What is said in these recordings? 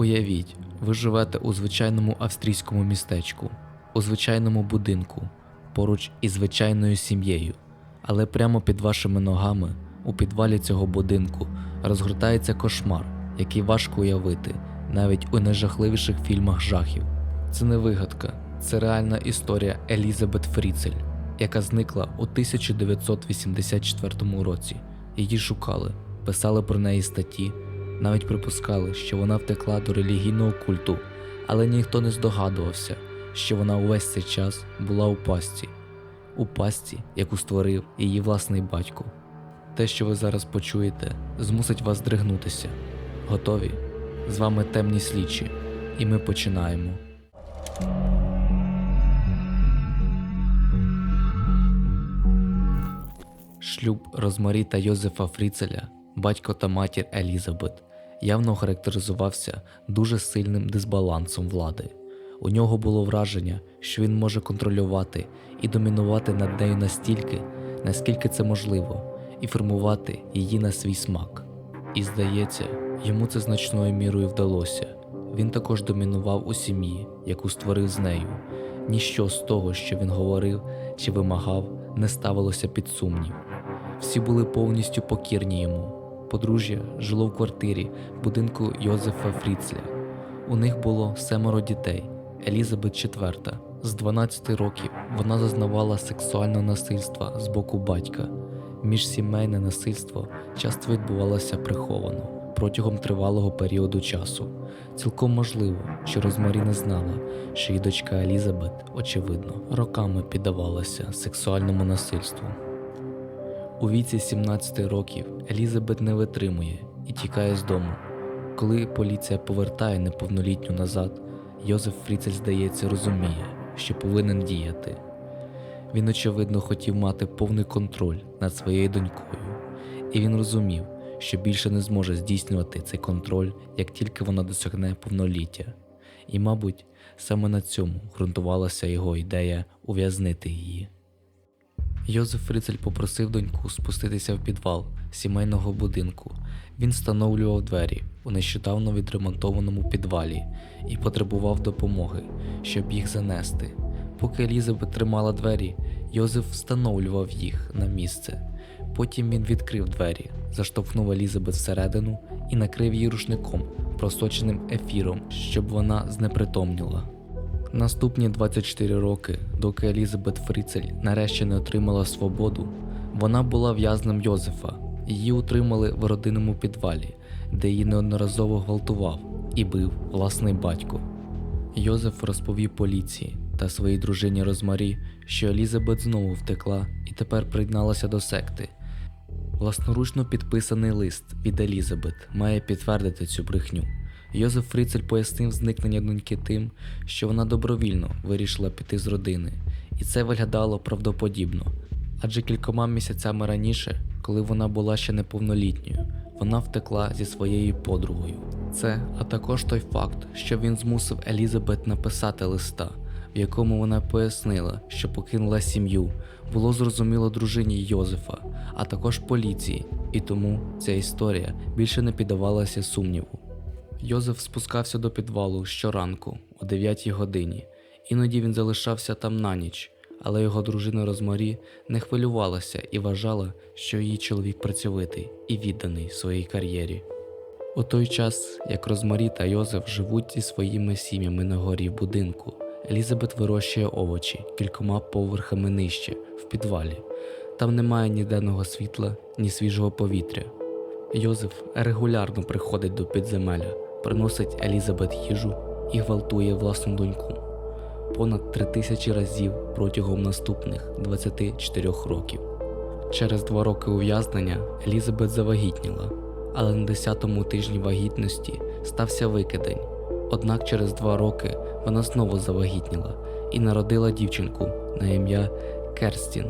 Уявіть, ви живете у звичайному австрійському містечку, у звичайному будинку, поруч із звичайною сім'єю, але прямо під вашими ногами, у підвалі цього будинку, розгортається кошмар, який важко уявити навіть у найжахливіших фільмах жахів. Це не вигадка, це реальна історія Елізабет Фріцель, яка зникла у 1984 році. Її шукали, писали про неї статті, навіть припускали, що вона втекла до релігійного культу, але ніхто не здогадувався, що вона увесь цей час була у пастці, у пастці, яку створив її власний батько. Те, що ви зараз почуєте, змусить вас здригнутися. Готові? З вами темні слідчі, і ми починаємо. Шлюб Розмарі та Йозефа Фріцеля, батько та матір Елізабет, явно характеризувався дуже сильним дисбалансом влади. У нього було враження, що він може контролювати і домінувати над нею настільки, наскільки це можливо, і формувати її на свій смак. І здається, йому це значною мірою вдалося. Він також домінував у сім'ї, яку створив з нею. Ніщо з того, що він говорив чи вимагав, не ставилося під сумнів. Всі були повністю покірні йому. Подружжя жило в квартирі будинку Йозефа Фріцля. У них було семеро дітей. Елізабет IV. З 12 років вона зазнавала сексуального насильства з боку батька. Міжсімейне насильство часто відбувалося приховано протягом тривалого періоду часу. Цілком можливо, що Розмарі не знала, що її дочка Елізабет, очевидно, роками піддавалася сексуальному насильству. У віці 17 років Елізабет не витримує і тікає з дому. Коли поліція повертає неповнолітню назад, Йозеф Фріцель, здається, розуміє, що повинен діяти. Він, очевидно, хотів мати повний контроль над своєю донькою, і він розумів, що більше не зможе здійснювати цей контроль, як тільки вона досягне повноліття. І, мабуть, саме на цьому ґрунтувалася його ідея ув'язнити її. Йозеф Фрицель попросив доньку спуститися в підвал сімейного будинку. Він встановлював двері у нещодавно відремонтованому підвалі і потребував допомоги, щоб їх занести. Поки Елізабет тримала двері, Йозеф встановлював їх на місце. Потім він відкрив двері, заштовхнув Елізабет всередину і накрив її рушником, просоченим ефіром, щоб вона знепритомніла. Наступні 24 роки, доки Елізабет Фріцель нарешті не отримала свободу, вона була в'язнем Йозефа. Її утримали в родинному підвалі, де її неодноразово гвалтував і бив власний батько. Йозеф розповів поліції та своїй дружині Розмарі, що Елізабет знову втекла і тепер приєдналася до секти. Власноручно підписаний лист від Елізабет має підтвердити цю брехню. Йозеф Фріцель пояснив зникнення доньки тим, що вона добровільно вирішила піти з родини, і це виглядало правдоподібно. Адже кількома місяцями раніше, коли вона була ще неповнолітньою, вона втекла зі своєю подругою. Це, а також той факт, що він змусив Елізабет написати листа, в якому вона пояснила, що покинула сім'ю, було зрозуміло дружині Йозефа, а також поліції, і тому ця історія більше не піддавалася сумніву. Йозеф спускався до підвалу щоранку о 9 годині. Іноді він залишався там на ніч, але його дружина Розмарі не хвилювалася і вважала, що її чоловік працьовитий і відданий своїй кар'єрі. У той час, як Розмарі та Йозеф живуть зі своїми сім'ями на горі в будинку, Елізабет вирощує овочі кількома поверхами нижче, в підвалі. Там немає ні денного світла, ні свіжого повітря. Йозеф регулярно приходить до підземелля, приносить Елізабет їжу і гвалтує власну доньку понад три тисячі разів протягом наступних 24 років. Через два роки ув'язнення Елізабет завагітніла, але на 10-му тижні вагітності стався викидень. Однак через два роки вона знову завагітніла і народила дівчинку на ім'я Керстін.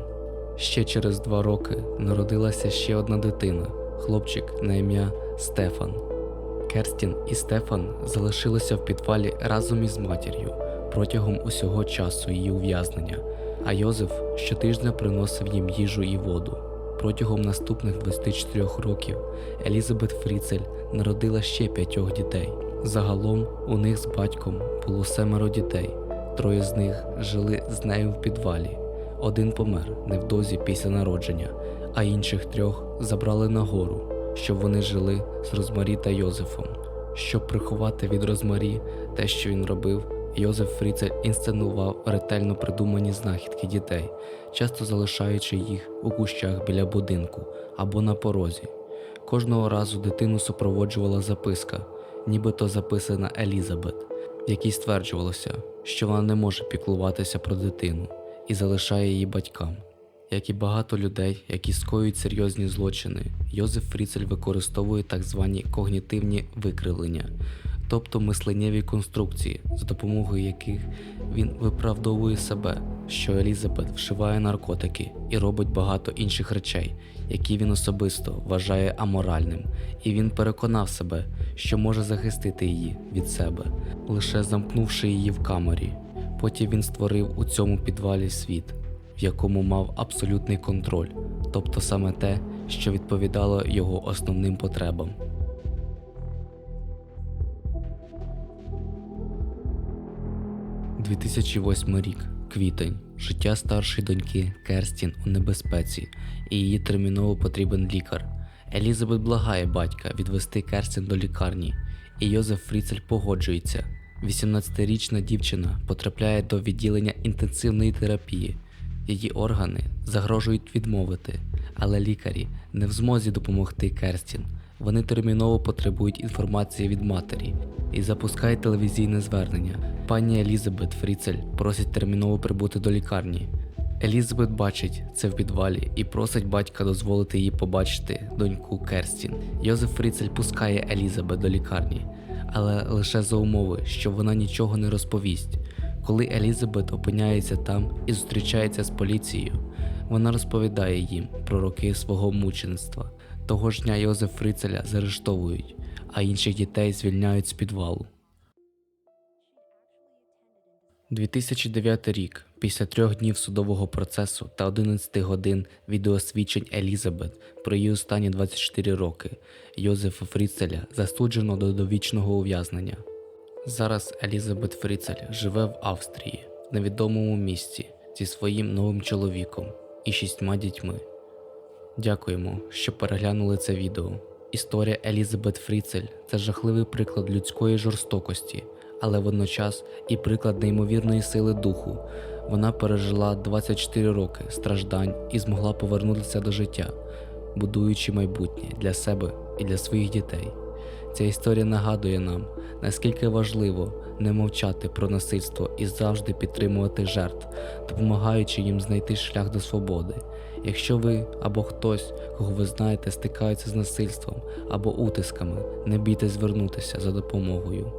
Ще через два роки народилася ще одна дитина, хлопчик на ім'я Стефан. Керстін і Стефан залишилися в підвалі разом із матір'ю протягом усього часу її ув'язнення, а Йозеф щотижня приносив їм їжу і воду. Протягом наступних 24 років Елізабет Фріцель народила ще п'ятьох дітей. Загалом у них з батьком було семеро дітей, троє з них жили з нею в підвалі. Один помер невдовзі після народження, а інших трьох забрали нагору, щоб вони жили з Розмарі та Йозефом. Щоб приховати від Розмарі те, що він робив, Йозеф Фріцель інсценував ретельно придумані знахідки дітей, часто залишаючи їх у кущах біля будинку або на порозі. Кожного разу дитину супроводжувала записка, нібито записана Елізабет, в якій стверджувалося, що вона не може піклуватися про дитину і залишає її батькам. Як і багато людей, які скоюють серйозні злочини, Йозеф Фріцель використовує так звані когнітивні викривлення, тобто мисленнєві конструкції, за допомогою яких він виправдовує себе, що Елізабет вшиває наркотики і робить багато інших речей, які він особисто вважає аморальним, і він переконав себе, що може захистити її від себе, лише замкнувши її в камері. Потім він створив у цьому підвалі світ, в якому мав абсолютний контроль, тобто саме те, що відповідало його основним потребам. – 2008 рік, квітень. Життя старшої доньки Керстін у небезпеці, і її терміново потрібен лікар. Елізабет благає батька відвести Керстін до лікарні, і Йозеф Фріцель погоджується. 18-річна дівчина потрапляє до відділення інтенсивної терапії. Її органи загрожують відмовити, але лікарі не в змозі допомогти Керстін. Вони терміново потребують інформації від матері і запускають телевізійне звернення. Пані Елізабет Фріцель просить терміново прибути до лікарні. Елізабет бачить це в підвалі і просить батька дозволити їй побачити доньку Керстін. Йозеф Фріцель пускає Елізабет до лікарні, але лише за умови, що вона нічого не розповість. Коли Елізабет опиняється там і зустрічається з поліцією, вона розповідає їм про роки свого мучеництва. Того ж дня Йозеф Фрицеля заарештовують, а інших дітей звільняють з підвалу. 2009 рік. Після трьох днів судового процесу та 11 годин відеосвідчень Елізабет про її останні 24 роки Йозефа Фріцеля засуджено до довічного ув'язнення. Зараз Елізабет Фріцель живе в Австрії, в невідомому місці зі своїм новим чоловіком і шістьма дітьми. Дякуємо, що переглянули це відео. Історія Елізабет Фріцель це жахливий приклад людської жорстокості, але водночас і приклад неймовірної сили духу. Вона пережила 24 роки страждань і змогла повернутися до життя, будуючи майбутнє для себе і для своїх дітей. Ця історія нагадує нам, наскільки важливо не мовчати про насильство і завжди підтримувати жертв, допомагаючи їм знайти шлях до свободи. Якщо ви або хтось, кого ви знаєте, стикаються з насильством або утисками, не бійтесь звернутися за допомогою.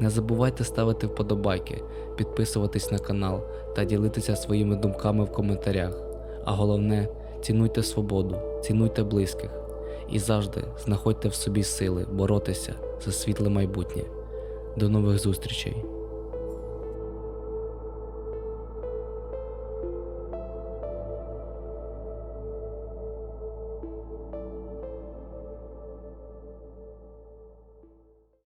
Не забувайте ставити вподобайки, підписуватись на канал та ділитися своїми думками в коментарях. А головне, цінуйте свободу, цінуйте близьких і завжди знаходьте в собі сили боротися за світле майбутнє. До нових зустрічей!